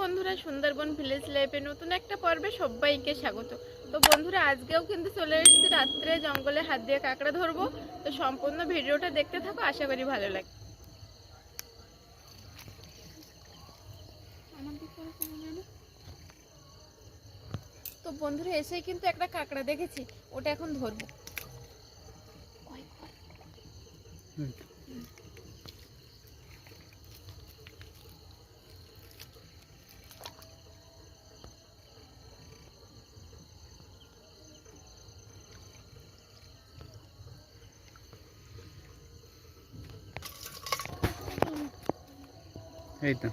বন্ধুরা সুন্দরবন ভিলেজ লাইফে নতুন একটা পর্বে সবাইকে স্বাগত। তো বন্ধুরা আজকেও কিন্তু চলে এসেছি রাত্রে জঙ্গলে হাত দিয়ে কাঁকড়া ধরবো। তো সম্পূর্ণ ভিডিওটা দেখতে থাকো আশা করি ভালো লাগে। তো বন্ধুরা এসে কিন্তু একটা কাঁকড়া দেখেছি ওটা এখন ধরবো। এই তো।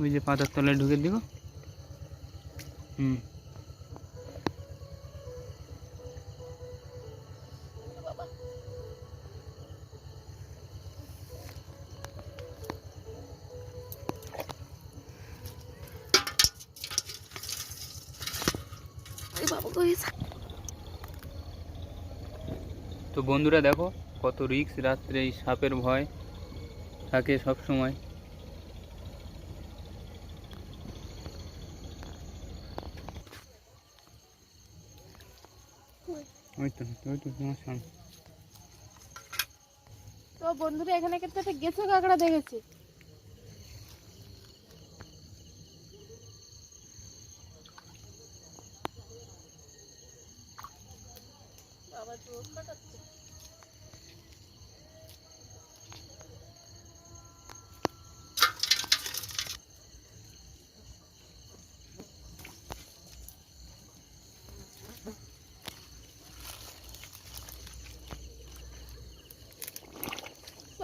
ওই যে পাতার তলায় ঢুকে দিব। হুম। তো বন্ধুরা দেখো, কত রিক্স রাত্রে এই সাপের ভয় থাকে সব সময় তো বন্ধুরা, এখানে কিন্তু একটা গেছো কাঁকড়া দেখেছি। বাবা চোখ কাটাচ্ছে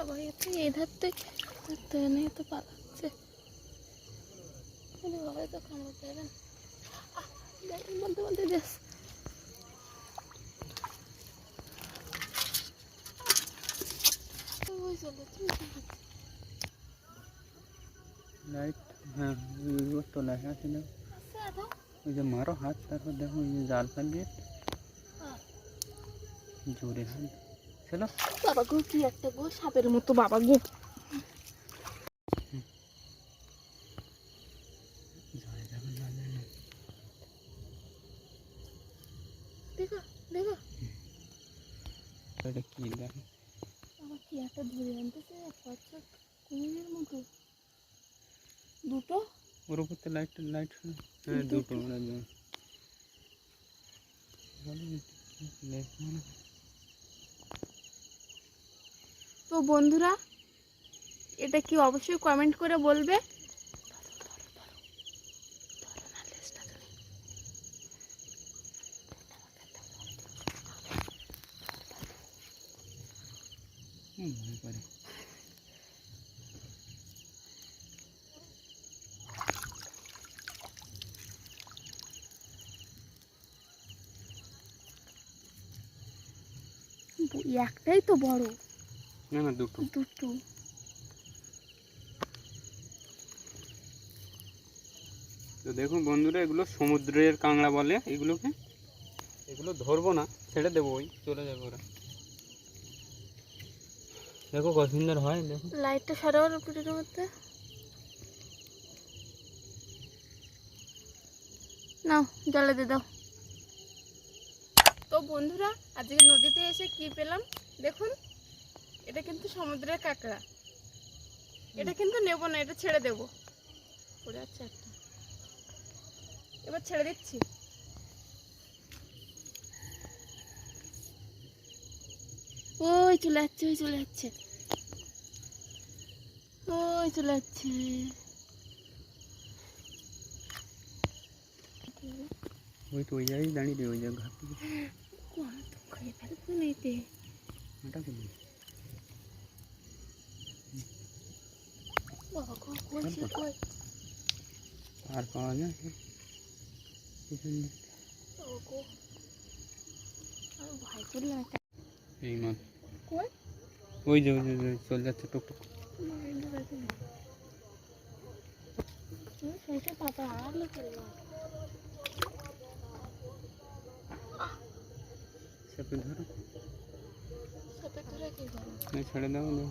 বাবা এতে এই ধারতে ধারতে নেই তো পালাচ্ছে আরে বাবা এ তো কামড়াতে হবে না আহ, দেখ, বলতে বলতে যাস ওই চলে তুমি লাইট হ্যাঁ ওই তো লেখা আছে না ওই যে মারো হাত তারপর দেখো ওই যে চলো বাবা গো কি একটা গো সাপের মতো বাবা গো। দেখো দেখো। এটা কি দেখো বাবা কি একটা ধরে আনতেছে বাচ্চা কুমিরের মতো। দুটো? ওর উপর তো লাইট লাইট হ্যাঁ দুটো। মনে হয়। তো বন্ধুরা এটা কি অবশ্যই কমেন্ট করে বলবে? একটাই তো বড়। না না দুটো। দুটো। তো দেখুন বন্ধুরা এগুলো সমুদ্রের কাঁকড়া বলে। এগুলোকে এগুলো ধরবো না ছেড়ে দেবো ওই চলে যাবে ওরা। দেখো কত সুন্দর হয় দেখো। লাইটটা সরাবার উপরের মধ্যে নাও জলে দিয়ে দাও। তো বন্ধুরা আজকে নদীতে এসে কি পেলাম? দেখুন এটা কিন্তু সমুদ্রের কাঁকড়া। এটা কিন্তু নেব না এটা ছেড়ে দেবো। পড়ে আছে একটা। এবার ছেড়ে দিচ্ছি। ওই চলে যাচ্ছে ওই চলে যাচ্ছে। ওই চলে যাচ্ছে। ওই তো ওই জায়গায় দাঁড়িয়ে ওই জায়গা ঘাট আমার তো খেয়ে ফেলবে না এতে ওটা করবি বাবা গো কই সে কই আর পাওয়া যায় পিছন দিক থেকে। ও গো আমি ভয় করলাম একটা এই মাছ কই ওই যে ওই যে ওই যে চলে যাচ্ছে টুকটুক মাইন্ড রাখি না সেইটা পাতা আর লোকের না চেপে ধরো সাপে ধরে কি করো এই ছেড়ে দাও দাও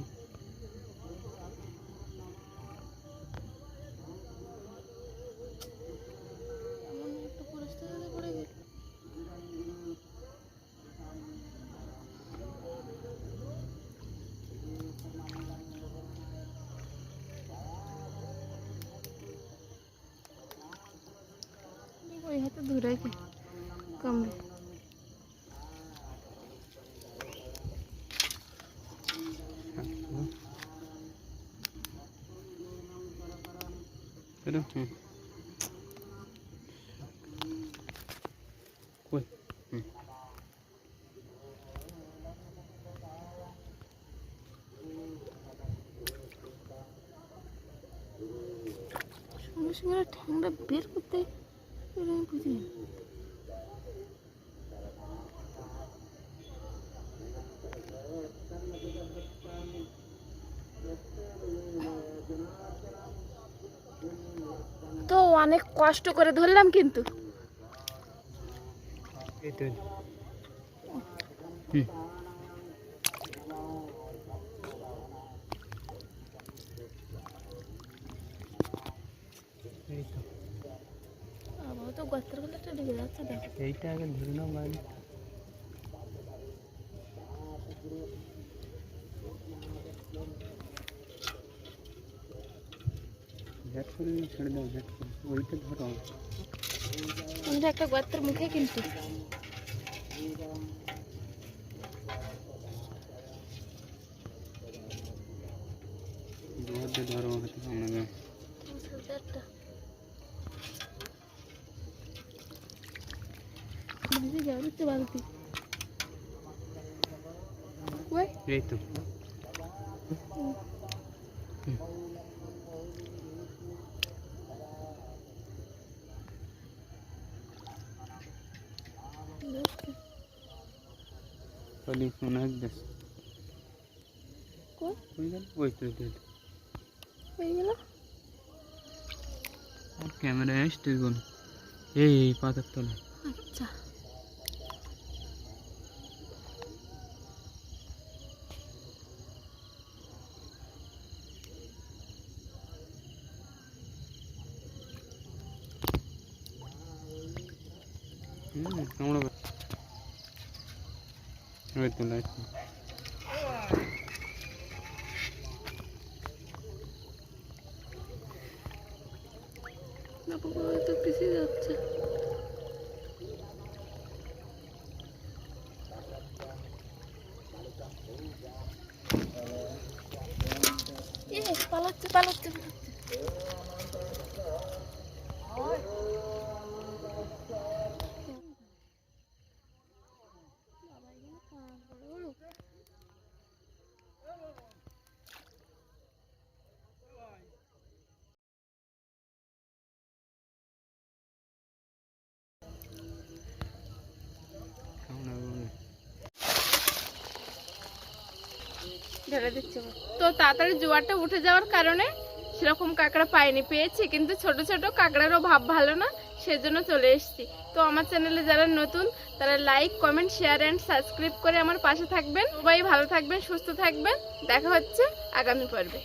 হুম কই হুম সঙ্গে সঙ্গে ঠ্যাংটা বের করতে বুঝি তো অনেক কষ্ট করে ধরলাম কিন্তু। এই তো হুম এই তো আবার তো গর্তের গলাটা ঢুকে যাচ্ছে দেখো এইটা আগে ধরে নাও নিয়ে ছেড়ে দাও ওইটা ধরো। আমরা একটা গর্তের মুখে কিন্তু। ধরো হাতে সামনে একটা ভেসে যাও দিচ্ছে বালতি ওই এই তো অনেক বেশ কই হয়ে গেল ওই তো ওই তো, তো। হয়ে গেল ক্যামেরা আসতে বল পিছিয়ে যাচ্ছে পালাচ্ছে পালাচ্ছে পালাচ্ছে। ঢেলে দিচ্ছি। তো তাড়াতাড়ি জোয়ারটা উঠে যাওয়ার কারণে সেরকম কাঁকড়া পাইনি, পেয়েছি। কিন্তু ছোট ছোট কাঁকড়ারও ভাব ভালো না, সেজন্য চলে এসেছি। তো আমার চ্যানেলে যারা নতুন, তারা like, comment, share and subscribe করে আমার পাশে থাকবেন। সবাই ভালো থাকবেন, সুস্থ থাকবেন। দেখা হচ্ছে আগামী পর্বে।